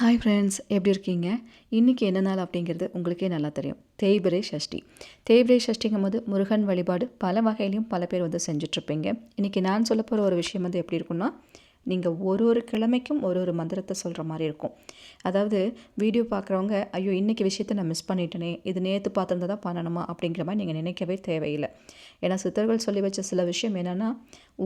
Hi friends எப்படி இருக்கீங்க? இன்றைக்கி என்ன நாள் அப்படிங்கிறது உங்களுக்கே நல்லா தெரியும். தேய்பிரை சஷ்டி தேய்பிரை சஷ்டிங்கும் போது முருகன் வழிபாடு பல வகையிலையும் பல பேர் வந்து செஞ்சிட்ருப்பீங்க. இன்றைக்கி நான் சொல்ல போகிற ஒரு விஷயம் வந்து எப்படி இருக்குன்னா நீங்கள் ஒரு ஒரு கிழமைக்கும் ஒரு ஒரு மந்திரத்தை சொல்கிற மாதிரி இருக்கும். அதாவது வீடியோ பார்க்குறவங்க ஐயோ இன்றைக்கி விஷயத்தை நான் மிஸ் பண்ணிட்டேனே இது நேற்று பார்த்துருந்தா தான் பண்ணணுமா? அப்படிங்கிற மாதிரி நீங்கள் நினைக்கவே தேவையில்லை. ஏன்னா சித்தர்கள் சொல்லி வச்ச சில விஷயம் என்னென்னா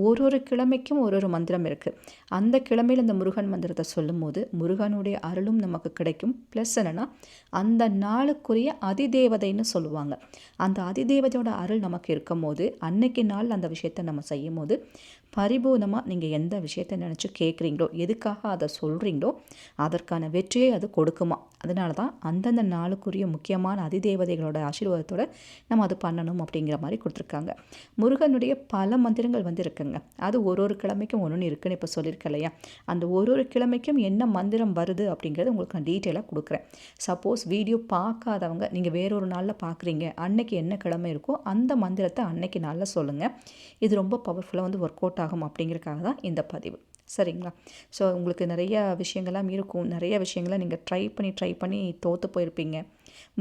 ஒரு ஒரு கிழமைக்கும் ஒரு ஒரு மந்திரம் இருக்குது அந்த கிழமையில் இந்த முருகன் மந்திரத்தை சொல்லும்போது முருகனுடைய அருளும் நமக்கு கிடைக்கும். ப்ளஸ் என்னென்னா அந்த நாளுக்குரிய அதிதேவதைன்னு சொல்லுவாங்க. அந்த அதிதேவதையோட அருள் நமக்கு இருக்கும் போது அன்னைக்கு நாள் அந்த விஷயத்தை நம்ம செய்யும் போது பரிபூர்ணமாக நீங்கள் எந்த விஷயத்தை நினச்சி கேட்குறீங்களோ எதுக்காக அதை சொல்கிறீங்களோ அதற்கான வெற்றியை அது கொடுக்குமா? அதனால தான் அந்தந்த நாளுக்குரிய முக்கியமான அதிதேவதைகளோட ஆசீர்வாதத்தோடு நம்ம அது பண்ணணும் அப்படிங்கிற மாதிரி கொடுத்துருக்காங்க. முருகனுடைய பல மந்திரங்கள் வந்து இருக்குங்க. அது ஒரு ஒரு கிழமைக்கும் ஒன்று ஒன்று இருக்குன்னு இப்போ சொல்லியிருக்கேன் இல்லையா? அந்த ஒரு ஒரு கிழமைக்கும் என்ன மந்திரம் வருது அப்படிங்கிறது உங்களுக்கு நான் டீட்டெயிலாக கொடுக்குறேன். சப்போஸ் வீடியோ பார்க்காதவங்க நீங்கள் வேறொரு நாளில் பார்க்குறீங்க அன்னைக்கு என்ன கிழமை இருக்கோ அந்த மந்திரத்தை அன்னைக்கு நாளில் சொல்லுங்கள் இது ரொம்ப பவர்ஃபுல்லாக வந்து ஒர்க் அவுட் ஆகும் அப்படிங்கிறதுக்காக தான் இந்த பதிவு. சரிங்களா? ஸோ உங்களுக்கு நிறைய விஷயங்கள்லாம் இருக்கும். நிறைய விஷயங்களை நீங்கள் ட்ரை பண்ணி ட்ரை பண்ணி தோற்று போயிருப்பீங்க.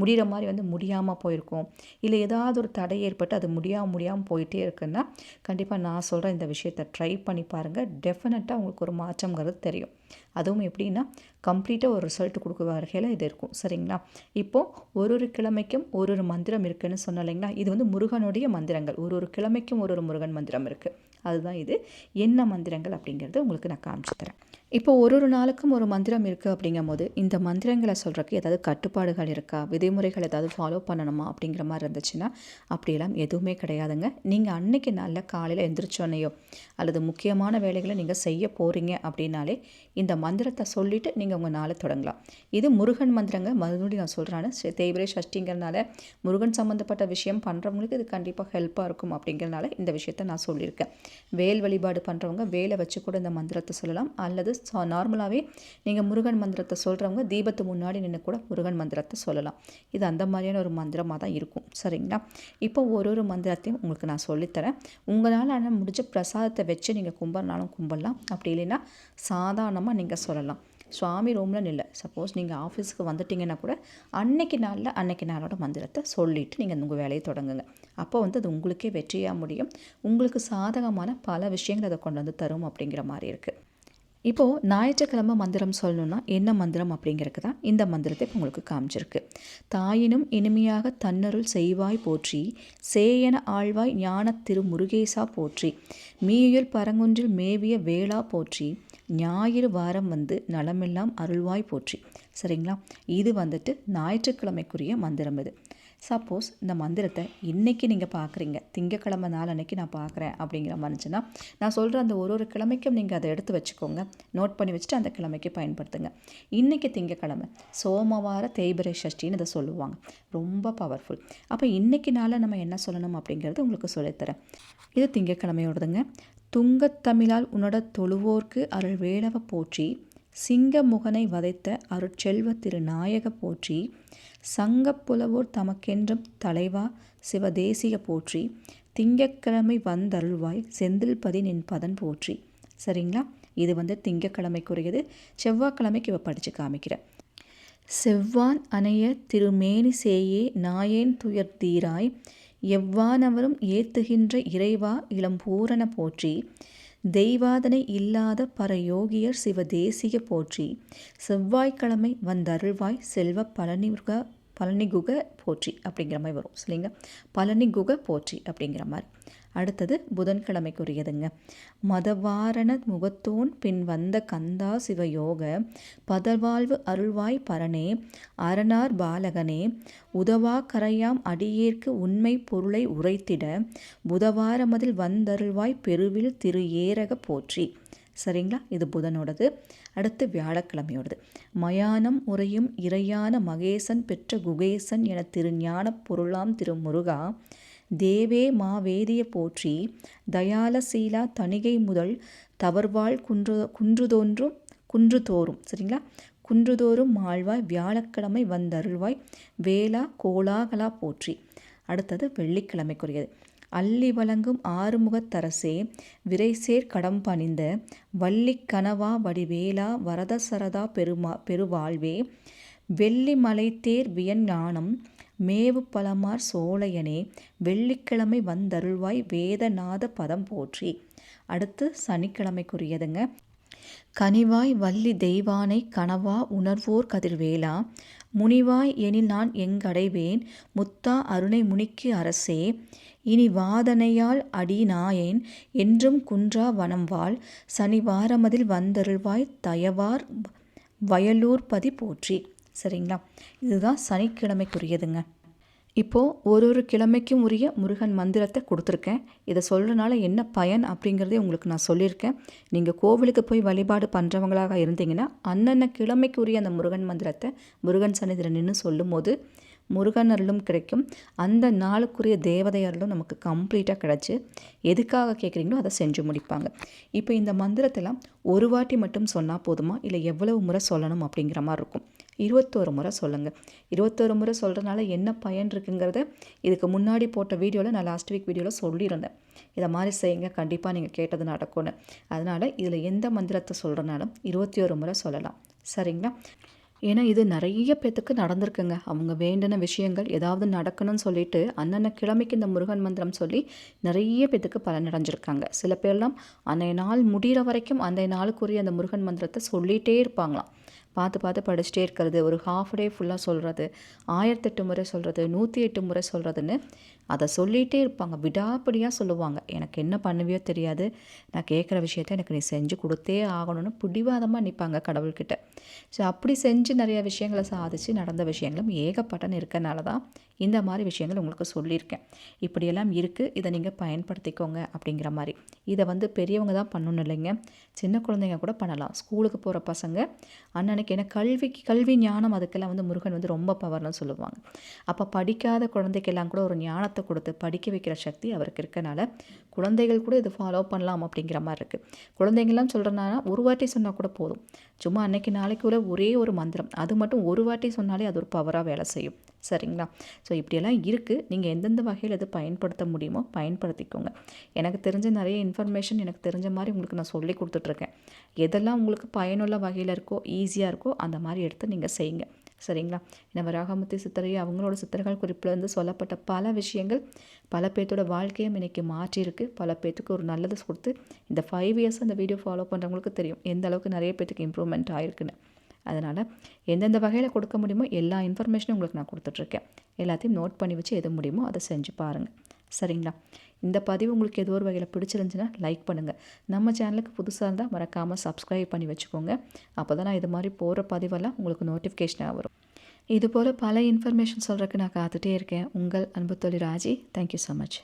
முடிகிற மாதிரி வந்து முடியாமல் போயிருக்கும். இல்லை ஏதாவது ஒரு தடை ஏற்பட்டு அது முடியாமல் முடியாமல் போயிட்டே இருக்குன்னா கண்டிப்பாக நான் சொல்கிற இந்த விஷயத்தை ட்ரை பண்ணி பாருங்கள் டெஃபினட்டாக உங்களுக்கு ஒரு மாற்றங்கிறது தெரியும். அதுவும் எப்படின்னா கம்ப்ளீட்டாக ஒரு ரிசல்ட் கொடுக்க வகையில் இது இருக்கும். சரிங்களா? இப்போது ஒரு ஒரு கிழமைக்கும் ஒரு ஒரு மந்திரம் இருக்குதுன்னு சொன்னோம் இல்லைங்களா? இது வந்து முருகனுடைய மந்திரங்கள். ஒரு ஒரு கிழமைக்கும் ஒரு ஒரு முருகன் மந்திரம் இருக்குது அதுதான் இது. என்ன மந்திரங்கள் அப்படிங்கிறது உங்களுக்கு நான் காமிச்சு தரேன். இப்போ ஒரு ஒரு நாளுக்கும் ஒரு மந்திரம் இருக்குது அப்படிங்கும் போது இந்த மந்திரங்களை சொல்கிறக்கு ஏதாவது கட்டுப்பாடுகள் இருக்கா? விதிமுறைகள் ஏதாவது ஃபாலோ பண்ணணுமா அப்படிங்கிற மாதிரி இருந்துச்சுன்னா அப்படியெல்லாம் எதுவுமே கிடையாதுங்க. நீங்கள் அன்னைக்கு நாளில் காலையில் எந்திரிச்சோன்னையோ அல்லது முக்கியமான வேலைகளை நீங்கள் செய்ய போகிறீங்க அப்படின்னாலே இந்த மந்திரத்தை சொல்லிவிட்டு நீங்கள் உங்கள் நாளை தொடங்கலாம். இது முருகன் மந்திரங்க. மறுபடியும் நான் சொல்கிறேன் தேய்பிரை சஷ்டிங்கிறனால முருகன் சம்மந்தப்பட்ட விஷயம் பண்ணுறவங்களுக்கு இது கண்டிப்பாக ஹெல்ப்பாக இருக்கும் அப்படிங்கிறனால இந்த விஷயத்த நான் சொல்லியிருக்கேன். வேல் வழிபாடு பண்ணுறவங்க வேலை வச்சு கூட இந்த மந்திரத்தை சொல்லலாம். அல்லது ஸோ நார்மலாகவே நீங்கள் முருகன் மந்திரத்தை சொல்கிறவங்க தீபத்து முன்னாடி நின்று கூட முருகன் மந்திரத்தை சொல்லலாம். இது அந்த மாதிரியான ஒரு மந்திரமாக தான் இருக்கும். சரிங்களா? இப்போ ஒரு ஒரு மந்திரத்தையும் உங்களுக்கு நான் சொல்லித்தரேன். உங்களால் ஆனால் முடிஞ்ச பிரசாதத்தை வச்சு நீங்கள் கும்பிட்னாலும் கும்பிடலாம். அப்படி இல்லைன்னா சாதாரணமாக நீங்கள் சொல்லலாம். சுவாமி ரூமில் இல்லை சப்போஸ் நீங்கள் ஆஃபீஸுக்கு வந்துட்டிங்கன்னா கூட அன்னைக்கு நாளில் அன்னைக்கு நாளோட மந்திரத்தை சொல்லிவிட்டு நீங்கள் உங்கள் வேலையை தொடங்குங்க. அப்போ வந்து அது உங்களுக்கே வெற்றியாக முடியும். உங்களுக்கு சாதகமான பல விஷயங்கள் அதை கொண்டு வந்து தரும் அப்படிங்கிற மாதிரி இருக்குது இப்போது ஞாயிற்றுக்கிழமை மந்திரம் சொல்லணுன்னா என்ன மந்திரம் அப்படிங்கிறதுக்கு தான் இந்த மந்திரத்தை இப்போ உங்களுக்கு காமிச்சிருக்கு. தாயினும் இனிமையாக தன்னருள் செய்வாய் போற்றி சேயன ஆழ்வாய் ஞான திரு முருகேசா போற்றி மீயுள் பரங்குன்றில் மேவிய வேளா போற்றி ஞாயிறு வாரம் வந்து நலமெல்லாம் அருள்வாய் போற்றி. சரிங்களா? இது வந்துட்டு ஞாயிற்றுக்கிழமைக்குரிய மந்திரம் இது. சப்போஸ் இந்த மந்திரத்தை இன்றைக்கி நீங்கள் பார்க்குறீங்க. திங்கக்கிழமை நாள் அன்றைக்கி நான் பார்க்குறேன் அப்படிங்கிற மனுச்சுன்னா நான் சொல்கிற அந்த ஒரு ஒரு கிழமைக்கும் நீங்கள் அதை எடுத்து வச்சுக்கோங்க. நோட் பண்ணி வச்சுட்டு அந்த கிழமைக்கு பயன்படுத்துங்க. இன்றைக்கி திங்கக்கிழமை சோமவார தேய்பிரை சஷ்டின்னு இதை சொல்லுவாங்க. ரொம்ப பவர்ஃபுல் அப்போ இன்றைக்கி நாளில் நம்ம என்ன சொல்லணும் அப்படிங்கிறது உங்களுக்கு சொல்லித்தரேன். இது திங்கக்கிழமையோடதுங்க துங்கத்தமிழால் உன்னோட தொழுவோர்க்கு அருள் வேளவை போற்றி சிங்க முகனை வதைத்த அருட்செல்வ திரு நாயக போற்றி சங்கப்புலவோர் தமக்கென்றும் தலைவா சிவதேசிக போற்றி திங்கக்கிழமை வந்தருள்வாய் செந்தில்பதி நின் பதன் போற்றி. சரிங்களா? இது வந்து திங்கக்கிழமைக்குரியது. செவ்வாய்க்கிழமைக்கு இவ படித்து காமிக்கிறேன் செவ்வான் அணைய திருமேனி சேயே நாயேன் துயர் தீராய் எவ்வானவரும் ஏத்துகின்ற இறைவா இளம் பூரண போற்றி தெய்வாதனை இல்லாத பரயோகியர் சிவதேசிய போற்றி. செவ்வாய்க்கிழமை வந்தருள்வாய் செல்வ பழனி குக போற்றி அப்படிங்கிற மாதிரி வரும். சரிங்க? பழனி குக போற்றி அப்படிங்கிற மாதிரி. அடுத்தது புதன்கிழமைக்குரியதுங்க. மதவாரண முகத்தோன் பின் வந்த கந்தா சிவயோக பதவாழ்வு அருள்வாய் பரனே அரணார் பாலகனே உதவா கரையாம் அடியேற்கு உண்மை பொருளை உரைத்திட புதவாரமதில் வந்தருள்வாய் பெருவில் திரு ஏரக போற்றி. சரிங்களா? இது புதனோடது. அடுத்து வியாழக்கிழமையோடது. மயானம் உரையும் இறையான மகேசன் பெற்ற குகேசன் என திருஞான பொருளாம் திருமுருகா தேவே மா வேதிய போற்றி தயாலசீலா தணிகை முதல் தவர்வாள் குன்று குன்றுதோன்றும் குன்று தோறும் சரிங்களா? குன்றுதோறும் மாழ்வாய் வியாழக்கிழமை வந்தருள்வாய் வேளா கோலாகலா போற்றி. அடுத்தது வெள்ளிக்கிழமைக்குரியது. அள்ளி வழங்கும் ஆறுமுகத்தரசே விரைசேர் கடம் பணிந்த வள்ளிக்கனவா வடிவேலா வரத சரதா பெருமா பெருவாழ்வே வெள்ளி மலைத்தேர் வியஞானம் மேவு பழமார் சோழையனே வெள்ளிக்கிழமை வந்தருள்வாய் வேதநாத பதம் போற்றி. அடுத்து சனிக்கிழமைக்குரியதுங்க. கனிவாய் வள்ளி தெய்வானை கனவா உணர்வோர் கதிர்வேலா. முனிவாய் எனில் நான் எங்கடைவேன்? முத்தா அருணை முனிக்கு அரசே. இனி வாதனையால் அடி நாயேன். என்றும் குன்றா வனம்வாள். சனி வாரமதில் வந்தருள்வாய் தயவார் வயலூர்பதி போற்றி. சரிங்களா? இதுதான் சனிக்கிழமைக்குரியதுங்க. இப்போது ஒரு ஒரு கிழமைக்கும் உரிய முருகன் மந்திரத்தை கொடுத்துருக்கேன். இதை சொல்கிறனால என்ன பயன் அப்படிங்கிறதே உங்களுக்கு நான் சொல்லியிருக்கேன். நீங்கள் கோவிலுக்கு போய் வழிபாடு பண்ணுறவங்களாக இருந்தீங்கன்னா அன்னன்ன கிழமைக்கு உரிய அந்த முருகன் மந்திரத்தை முருகன் சன்னிதியில் நின்று சொல்லும் போது முருகன் அருளும் கிடைக்கும். அந்த நாளுக்குரிய தேவதை அருளும் நமக்கு கம்ப்ளீட்டாக கிடச்சி எதுக்காக கேட்குறீங்களோ அதை செஞ்சு முடிப்பாங்க. இப்போ இந்த மந்திரத்தெல்லாம் ஒரு வாட்டி மட்டும் சொன்னால் போதுமா? இல்லை எவ்வளவு முறை சொல்லணும் அப்படிங்கிற மாதிரி இருக்கும். இருபத்தோரு முறை சொல்லுங்கள் இருபத்தோரு முறை சொல்கிறனால என்ன பயன் இருக்குங்கிறத இதுக்கு முன்னாடி போட்ட வீடியோவில் நான் லாஸ்ட் வீக் வீடியோவில் சொல்லியிருந்தேன். இதை மாதிரி செய்யுங்க. கண்டிப்பாக நீங்கள் கேட்டது நடக்கும்னு. அதனால் இதில் எந்த மந்திரத்தை சொல்கிறனாலும் இருபத்தி ஒரு முறை சொல்லலாம். சரிங்களா? ஏன்னா இது நிறைய பேத்துக்கு நடந்திருக்குங்க. அவங்க வேண்டின விஷயங்கள் ஏதாவது நடக்கணும்னு சொல்லிட்டு அன்னன்ன கிழமைக்கு இந்த முருகன் மந்திரம் சொல்லி நிறைய பேத்துக்கு பலன் அடைஞ்சிருக்காங்க சில பேர்லாம் அன்றைய நாள் முடிகிற வரைக்கும் அன்றைய நாளுக்குரிய அந்த முருகன் மந்திரத்தை சொல்லிகிட்டே இருப்பாங்களாம். பார்த்து பார்த்து படிச்சுட்டே இருக்கிறது. ஒரு ஹாஃப் டே ஃபுல்லாக சொல்கிறது ஆயிரத்தெட்டு முறை சொல்கிறது நூற்றி எட்டு முறை சொல்கிறதுன்னு அதை சொல்லிகிட்டே இருப்பாங்க. விடாப்பிடியாக சொல்லுவாங்க. எனக்கு என்ன பண்ணுவியோ தெரியாது. நான் கேட்குற விஷயத்த எனக்கு நீ செஞ்சு கொடுத்தே ஆகணும்னு பிடிவாதமாக நிற்பாங்க கடவுள்கிட்ட. ஸோ அப்படி செஞ்சு நிறைய விஷயங்களை சாதித்து நடந்த விஷயங்களும் ஏகப்பட்டன்னு இருக்கனால தான் இந்த மாதிரி விஷயங்கள் உங்களுக்கு சொல்லியிருக்கேன். இப்படியெல்லாம் இருக்குது இதை நீங்கள் பயன்படுத்திக்கோங்க அப்படிங்கிற மாதிரி. இதை வந்து பெரியவங்க தான் பண்ணணும் இல்லைங்க. சின்ன குழந்தைங்க கூட பண்ணலாம். ஸ்கூலுக்கு போகிற பசங்க அண்ணனுக்கு ஏன்னா கல்விக்கு கல்வி ஞானம் அதுக்கெல்லாம் வந்து முருகன் வந்து ரொம்ப பவர்னு சொல்லுவாங்க. அப்போ படிக்காத குழந்தைக்கெல்லாம் கூட ஒரு ஞானத்தை கொடுத்து படிக்க வைக்கிற சக்தி அவருக்கு இருக்கனால குழந்தைகள் கூட இது ஃபாலோ பண்ணலாம் அப்படிங்கிற மாதிரி இருக்குது குழந்தைங்கள்லாம் சொல்கிறனால ஒரு வாட்டி சொன்னால் கூட போதும். சும்மா அன்னைக்கு நாளைக்குள்ள ஒரே ஒரு மந்திரம். அது மட்டும் ஒரு வாட்டி சொன்னாலே அது ஒரு பவராக வேலை செய்யும். சரிங்களா? ஸோ இப்படியெல்லாம் இருக்குது நீங்கள் எந்தெந்த வகையில் இது பயன்படுத்த முடியுமோ பயன்படுத்திக்கோங்க. எனக்கு தெரிஞ்ச நிறைய இன்ஃபர்மேஷன் எனக்கு தெரிஞ்ச மாதிரி உங்களுக்கு நான் சொல்லி கொடுத்துட்ருக்கேன் எதெல்லாம் உங்களுக்கு பயனுள்ள வகையில் இருக்கோ ஈஸியாக இருக்கோ அந்த மாதிரி எடுத்து நீங்கள் செய்யுங்க. சரிங்களா? இந்த வராகமுத்தி சித்தரை அவங்களோட சித்தர்கள் குறிப்பிலேருந்து சொல்லப்பட்ட பல விஷயங்கள் பல பேர்த்தோட வாழ்க்கையும் இன்றைக்கி மாற்றியிருக்கு. பல பேர்த்துக்கு ஒரு நல்லது கொடுத்து இந்த ஃபைவ் இயர்ஸ் அந்த வீடியோ ஃபாலோ பண்ணுறவங்களுக்கு தெரியும். எந்த அளவுக்கு நிறைய பேர்த்துக்கு இம்ப்ரூவ்மெண்ட் ஆயிருக்குன்னு. அதனால் எந்தெந்த வகையில் கொடுக்க முடியுமோ எல்லா இன்ஃபர்மேஷனும் உங்களுக்கு நான் கொடுத்துட்ருக்கேன். எல்லாத்தையும் நோட் பண்ணி வச்சு எது முடியுமோ அதை செஞ்சு பாருங்கள் சரிங்களா? இந்த பதிவு உங்களுக்கு ஏதோ ஒரு வகையில் பிடிச்சிருந்துச்சுன்னா லைக் பண்ணுங்கள் நம்ம சேனலுக்கு புதுசாக இருந்தால் மறக்காமல் சப்ஸ்கிரைப் பண்ணி வச்சுக்கோங்க. அப்போ தான் நான் இது மாதிரி போகிற பதிவெல்லாம் உங்களுக்கு நோட்டிஃபிகேஷனாக வரும். இதுபோல் பல இன்ஃபர்மேஷன் சொல்கிறதுக்கு நான் காத்துட்டே இருக்கேன். உங்கள் அன்பு தொழில் ராஜி. Thank you so much